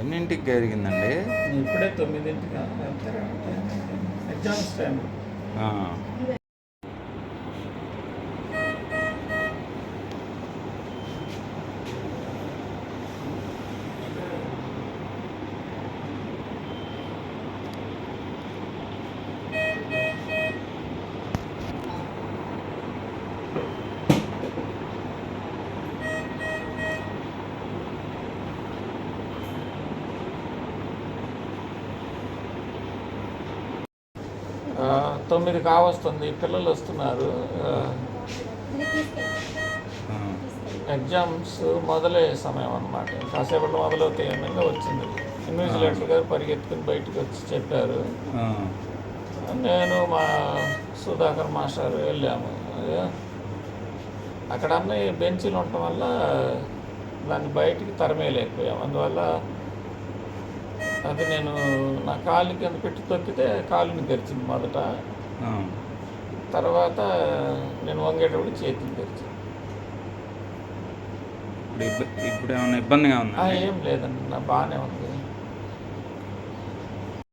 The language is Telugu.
ఎన్నింటికి జరిగిందండి? ఇప్పుడే తొమ్మిదింటికి ఎగ్జామ్స్ టైం తొమ్మిది కావస్తుంది పిల్లలు వస్తున్నారు. ఎగ్జామ్స్ మొదలయ్యే సమయం అనమాట కాసేపట్లో మొదలవుతాయి అనగా వచ్చింది. ఇన్విజిలేటర్ గారు పరిగెత్తుకుని బయటకు వచ్చి చెప్పారు. నేను మా సుధాకర్ మాస్టర్ వెళ్ళాము. అక్కడ అన్నీ బెంచీలు ఉండటం వల్ల దాన్ని బయటికి తరమేయలేకపోయాం. అందువల్ల అది నేను నా కాలు కింద పెట్టి తొక్కితే కాలుని తెరిచింది మొదట. తర్వాత నేను వంగేటప్పుడు చేతిని తెరిచింది ఇప్పుడు ఇప్పుడు ఏమైనా ఇబ్బందిగా ఉందా? ఏం లేదండి నా బాగానే ఉంది.